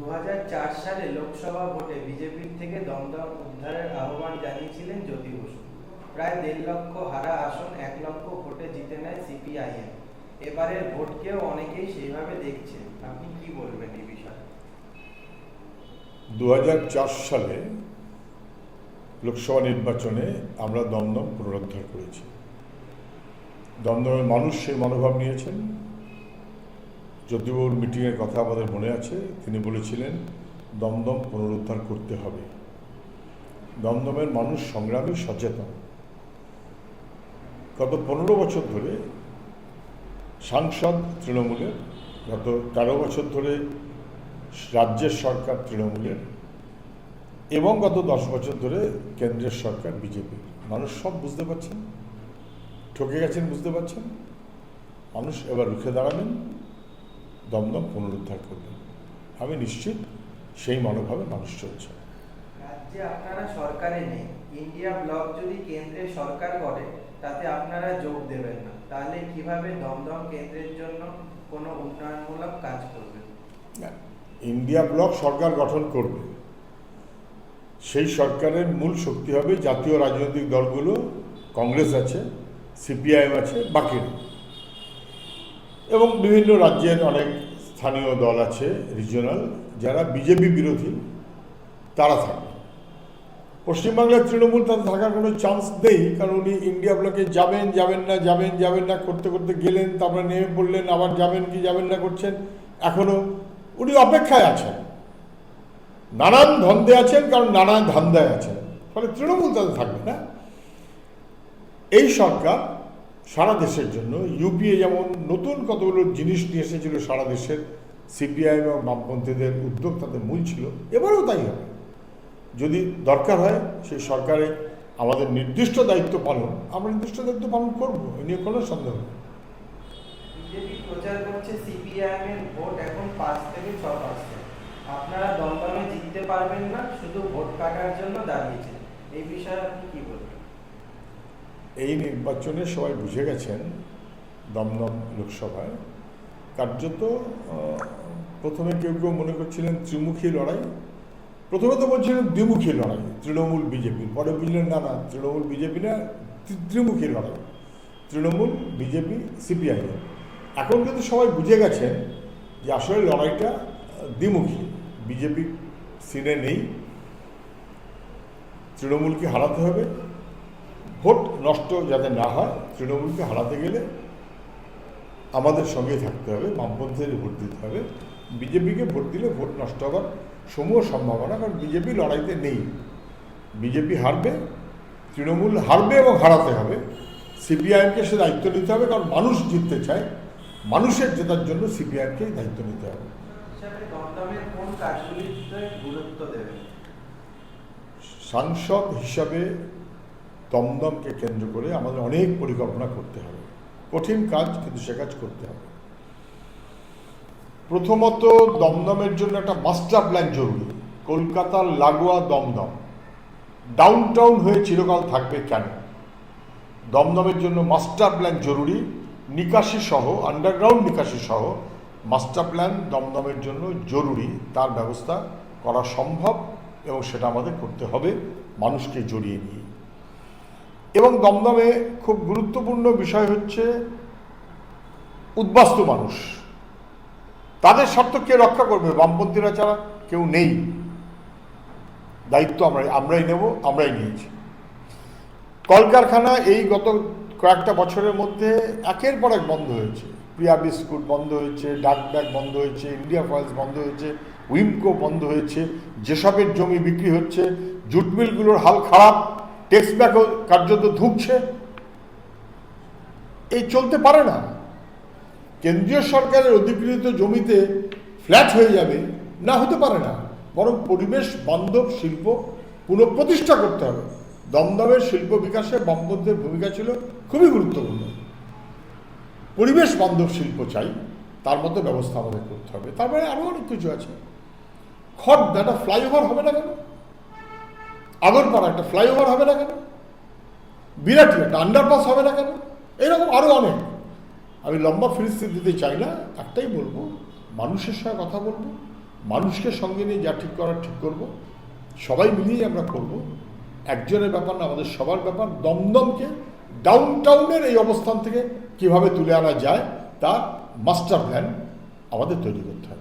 দু হাজার চার সালে লোকসভা ভোটে বিজেপির থেকে দমদম উদ্ধারের আহ্বান জানিয়েছিলেন জ্যোতি বসু। প্রায় দেড় লক্ষ হারা আসন এক লক্ষ ভোটে জিতে নেয় সিপিআইএম। এবারের ভোটকেও অনেকেই সেইভাবে দেখছেন আপনি কি বলবেন এই বিষয়ে? দু হাজার চার সালে লোকসভা নির্বাচনে আমরা দমদম পুনরুদ্ধার করেছি। দমদমের মানুষ সেই মনোভাব নিয়েছেন। যদিওর মিটিংয়ের কথা আমাদের মনে আছে, তিনি বলেছিলেন, দমদম পুনরুদ্ধার করতে হবে। দমদমের মানুষ সংগ্রামী সচেতন। গত পনেরো বছর ধরে সাংসদ তৃণমূলের, গত তেরো বছর ধরে রাজ্যের সরকার তৃণমূলের এবং গত দশ বছর ধরে কেন্দ্রের সরকার বিজেপি মানুষ সব বুঝতে পারছেন? ঠকে গেছেন বুঝতে পারছেন? মানুষ এবার রুখে দাঁড়াবেন। দমদম পুনরুদ্ধার করবেন। আমি নিশ্চিত সেই মনোভাবে মানুষ চলছে। রাজ্যে আপনারা সরকারে নেই। ইন্ডিয়া ব্লক যদি সরকার করে তাতে আপনারা যোগ দেবেন না। তাহলে কীভাবে দমদম কেন্দ্রের জন্য কোনো উন্নয়নমূলক কাজ করবেন? ইন্ডিয়া ব্লক সরকার গঠন করবে। সেই সরকারের মূল শক্তি হবে জাতীয় রাজনৈতিক দলগুলো কংগ্রেস আছে সিপিআইএম আছে বাকিরা এবং বিভিন্ন রাজ্যের অনেক স্থানীয় দল আছে রিজিওনাল যারা বিজেপি বিরোধী, তারা থাকবে পশ্চিমবাংলার তৃণমূল তাদের থাকার কোনো চান্স নেই, কারণ উনি ইন্ডিয়া ব্লকে যাবেন যাবেন না, যাবেন যাবেন না, করতে করতে গেলেন, তারপরে নেমে পড়লেন, আবার যাবেন কি যাবেন না করছেন এখনও উনি অপেক্ষায় আছেন। নানান ধন্দে আছেন, কারণ নানান ধান্দায় আছেন। ফলে তৃণমূল তাদের থাকবে না। এই সরকার সারা দেশের জন্য। ইউপিএ যেমন নতুন কতগুলো জিনিস নিয়ে এসেছিল সারা দেশের সিপিআইএম এবং বামপন্থীদের উদ্যোগ তাদের মূল ছিল। এবারেও তাই হবে। যদি দরকার হয়, সেই সরকারে আমাদের নির্দিষ্ট দায়িত্ব পালন, আমরা নির্দিষ্ট দায়িত্ব পালন করব, এ নিয়ে কোনো সন্দেহ নেই। প্রচার করছে এর ভোট এখন পাঁচ থেকে ছ আপনারা দমদমে জিততে পারবেন না, শুধু ভোট কাটার জন্য দাঁড়িয়েছেন। এই বিষয়ে আপনি কি বলবেন? এই নির্বাচনে সবাই বুঝে গেছেন দমদম লোকসভায়। কার্যত প্রথমে কেউ কেউ মনে করছিলেন ত্রিমুখী লড়াই। প্রথমে তো বলছিলেন দ্বিমুখী লড়াই, তৃণমূল বিজেপি। পরে বুঝলেন, না না, তৃণমূল বিজেপি না, ত্রি- ত্রিমুখী লড়াই। Trinamool, BJP, CPI. এখন কিন্তু সবাই বুঝে গেছেন যে আসলে লড়াইটা দ্বিমুখী। বিজেপি সিনে নেই। তৃণমূলকে হারাতে হবে। ভোট নষ্ট যাতে না হয় তৃণমূলকে হারাতে গেলে আমাদের সঙ্গে থাকতে হবে বামপন্থীদের ভোট দিতে হবে। বিজেপিকে ভোট দিলে ভোট নষ্ট হবার সমূহ সম্ভাবনা কারণ বিজেপি লড়াইতে নেই। বিজেপি হারবে তৃণমূল হারবে এবং হারাতে হবে। সিপিআইএমকে সে দায়িত্ব নিতে হবে কারণ মানুষ জিততে চায়। মানুষের জেতার জন্য সিপিআইএমকে দায়িত্ব নিতে হবে। দেবেন? সাংসদ হিসাবে দমদমকে কেন্দ্র করে আমাদের অনেক পরিকল্পনা করতে হবে। কঠিন কাজ, কিন্তু সে কাজ করতে হবে। প্রথমত, দমদমের জন্য একটা মাস্টার প্ল্যান জরুরি। কলকাতার লাগোয়া, দমদম। ডাউন টাউন হয়ে চিরকাল থাকবে কেন? দমদমের জন্য মাস্টার প্ল্যান জরুরি। নিকাশি সহ আন্ডারগ্রাউন্ড নিকাশি সহ মাস্টার প্ল্যান দমদমের জন্য জরুরি। তার ব্যবস্থা করা সম্ভব এবং সেটা আমাদের করতে হবে মানুষকে জড়িয়ে নিয়ে। এবং দমদমে খুব গুরুত্বপূর্ণ বিষয় হচ্ছে উদ্বাস্তু মানুষ। তাদের স্বার্থ কে রক্ষা করবে? বামপন্থীরা ছাড়া কেউ নেই। দায়িত্ব আমরা আমরাই নেব, আমরাই নিয়েছি। কলকারখানা এই গত কয়েকটা বছরের মধ্যে একের পর এক বন্ধ হয়েছে। প্রিয়া বিস্কুট বন্ধ হয়েছে ডাক ব্যাগ বন্ধ হয়েছে, ইন্ডিয়া ফয়েলস বন্ধ হয়েছে, উইমকো বন্ধ হয়েছে। যেসবের জমি বিক্রি হচ্ছে, জুট মিলগুলোর হাল খারাপ। টেক্স ব্যাগও কার্যত ধুকছে। এই চলতে পারে না। কেন্দ্রীয় সরকারের অধিকৃত জমিতে ফ্ল্যাট হয়ে যাবে, না হতে পারে না। বরং পরিবেশ, বান্ধব, শিল্প পুনঃপ্রতিষ্ঠা করতে হবে। দমদমের শিল্প বিকাশে বামপন্থের ভূমিকা ছিল খুবই গুরুত্বপূর্ণ। পরিবেশ, বান্ধব, শিল্প চাই, তার মতো ব্যবস্থা আমাদের করতে হবে। তারপরে আরও অনেক কিছু আছে। খড় একটা ফ্লাইওভার হবে না কেন? আগরপাড়া একটা ফ্লাইওভার হবে না কেন? বিরাট একটা আন্ডারপাস হবে না কেন? এরকম আরও অনেক। আমি লম্বা ফিরিস্তি দিতে চাই না, একটাই বলব, মানুষের সঙ্গে কথা বলব, মানুষকে সঙ্গে নিয়ে যা ঠিক করার ঠিক করব, সবাই মিলিয়ে আমরা করব। একজনের ব্যাপার না, আমাদের সবার ব্যাপার। দমদমকে ডাউন টাউনের এই অবস্থান থেকে কীভাবে তুলে আনা যায়, তার মাস্টার প্ল্যান আমাদের তৈরি করতে হবে।